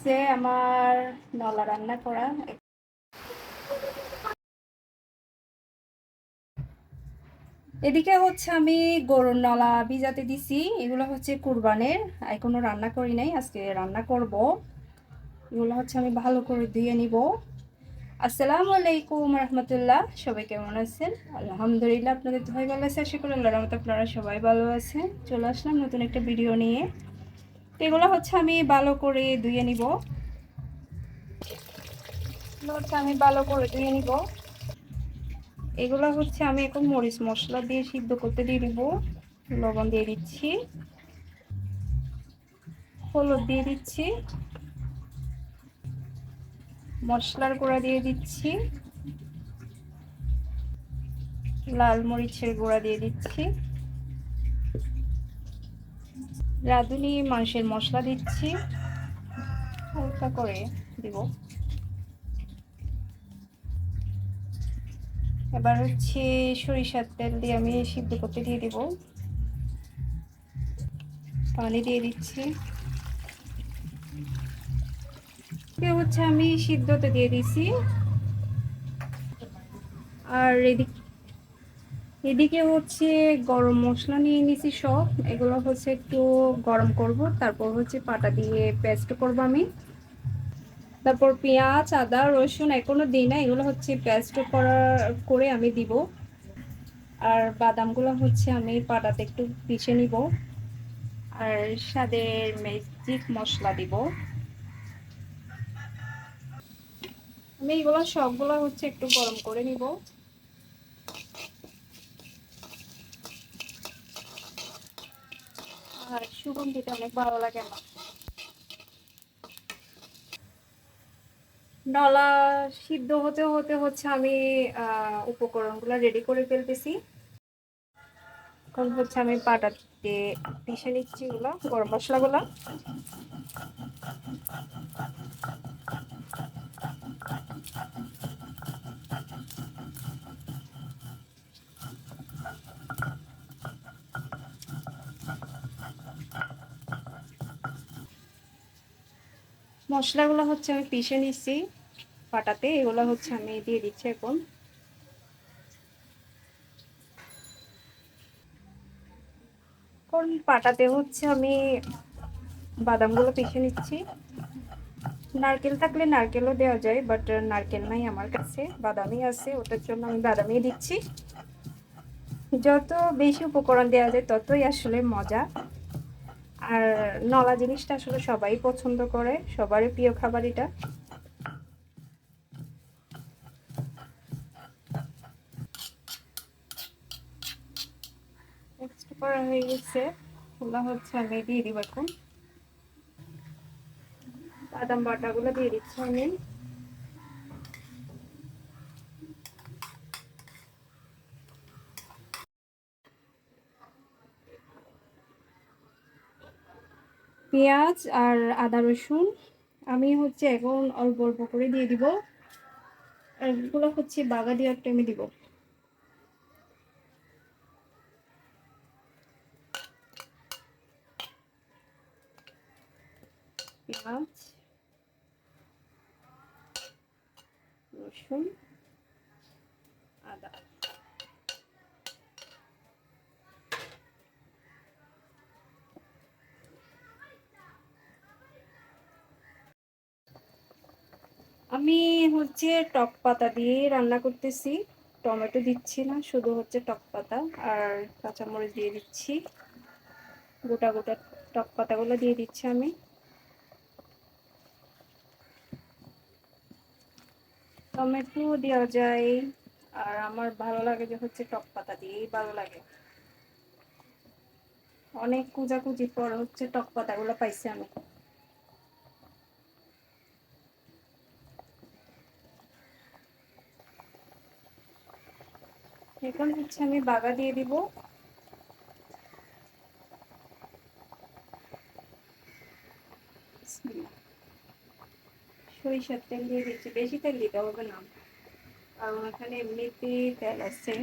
চলতেছে আমার নলা রান্না করা এদিকে হচ্ছে আমি গরুর নলা ভিজাতে দিছি। এগুলো হচ্ছে কুরবানের। এখনও রান্না করি নাই, আজকে রান্না করব। এগুলো হচ্ছে আমি ভালো করে ধুয়ে নিব। আসসালামু আলাইকুম রহমতুল্লাহ। সবাই কেমন আছেন? আলহামদুলিল্লাহ, আপনাদের হয়ে ভালো আছে। আশা করি আল্লাহ রহমত আপনারা সবাই ভালো আছেন। চলে আসলাম নতুন একটা ভিডিও নিয়ে। তো এগুলো হচ্ছে আমি ভালো করে ধুয়ে নিব। হচ্ছে আমি ভালো করে ধুয়ে নিব। এগুলো হচ্ছে আমি এখন মরিচ মশলা দিয়ে সিদ্ধ করতে দিয়ে দিব। লবণ দিয়ে দিচ্ছি। হলুদ দিয়ে দিচ্ছি। মশলার গুঁড়া দিয়ে দিচ্ছি। লাল মরিচের গুঁড়া দিয়ে দিচ্ছি। রাঁধুনি মাংসের মশলা দিচ্ছি। হালকা করে দিব। এবার হচ্ছে সরিষার তেল দিয়ে আমি সিদ্ধ করতে দিয়ে দিব। পানি দিয়ে দিচ্ছি। হচ্ছে আমি সিদ্ধতে দিয়ে দিছি। আর এদিক এদিকে হচ্ছে গরম মশলা নিয়ে নিছি সব। এগুলো হচ্ছে একটু গরম করব, তারপর হচ্ছে পাটা দিয়ে পেস্ট করব আমি। তারপর পেঁয়াজ, আদা, রসুন এখনও দিই না, এগুলো হচ্ছে পেস্ট করা করে আমি দিব। আর বাদামগুলো হচ্ছে আমি পাটাতে একটু পিষে নিব। আর স্বাদের ম্যাজিক মশলা দিব। আমি এগুলো সবগুলো হচ্ছে একটু গরম করে নিব আর সুগন্ধিটা অনেক ভালো লাগে আমার নলা সিদ্ধ হতে হতে হচ্ছে আমি উপকরণগুলো রেডি করে ফেলতেছি। এখন হচ্ছে আমি পাটাতে পিষে নিচ্ছি এগুলো, গরম মশলাগুলো। মশলাগুলো হচ্ছে আমি পিষে নিচ্ছি পাটাতে, এগুলো হচ্ছে আমি দিয়ে দিচ্ছি এখন। পাটাতে হচ্ছে আমি বাদামগুলো পিষে নিচ্ছি। নারকেল থাকলে নারকেলও দেওয়া যায় বাট নারকেল নাই আমার কাছে, বাদামই আছে, ওটার জন্য আমি বাদামই দিচ্ছি। যত বেশি উপকরণ দেওয়া যায় ততই আসলে মজা। আর নলা জিনিসটা আসলে সবাই পছন্দ করে, সবারই প্রিয় খাবার এটা। করা হয়ে গেছে খোলা হচ্ছে আমি দিয়ে দিব এখন। বাদাম বাটাগুলো দিয়ে দিচ্ছি আমি। পেঁয়াজ আর আদা রসুন। আমি হচ্ছে এখন অল্প অল্প করে দিয়ে দিব। আর এগুলো হচ্ছে বাগা দিয়ে একটা আমি দিব। পেঁয়াজ, রসুন আদা আমি হচ্ছে টক পাতা দিয়ে রান্না করতেছি। টমেটো দিচ্ছি না, শুধু হচ্ছে টক পাতা আর কাঁচামরিচ দিয়ে দিচ্ছি। গোটা গোটা টক পাতাগুলো দিয়ে দিচ্ছি আমি। টমেটো দেওয়া যায় আর আমার ভালো লাগে যে হচ্ছে টক পাতা দিয়েই ভালো লাগে। অনেক কুজাকুজির পর হচ্ছে টক পাতাগুলো পাইছি আমি। এখন হচ্ছে আমি বাগা দিয়ে দিব। সরিষার তেল দিয়ে দিচ্ছি, বেশি তেল দিতে হবে না। কারণ এখানে এমনিতেই তেল আছে।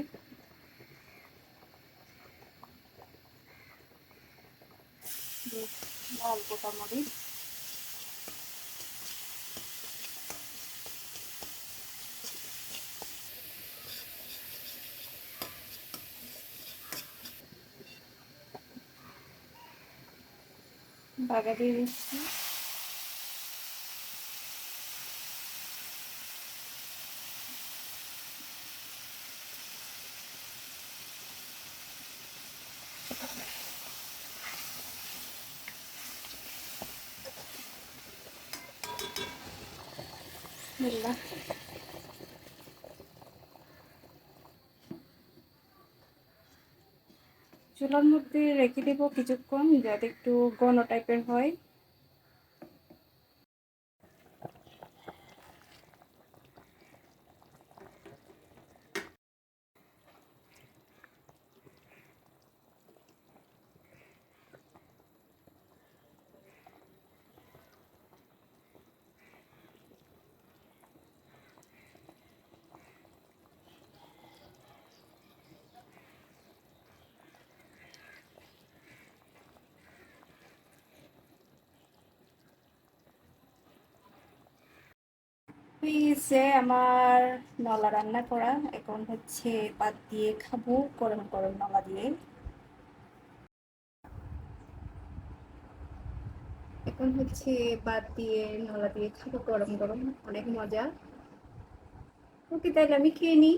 লাল গোটা বাগা দিয়ে দিচ্ছি বিসমিল্লাহ চুলার মধ্যে রেখে দেবো কিছুক্ষণ যাতে একটু ঘন টাইপের হয়। হয়েছে আমার নলা রান্না করা, এখন হচ্ছে পাত দিয়ে খাব, গরম গরম নলা দিয়ে। এখন হচ্ছে বাদ দিয়ে নলা দিয়ে খাব, গরম গরম, অনেক মজা। ওকে, তাহলে আমি খেয়ে নিই।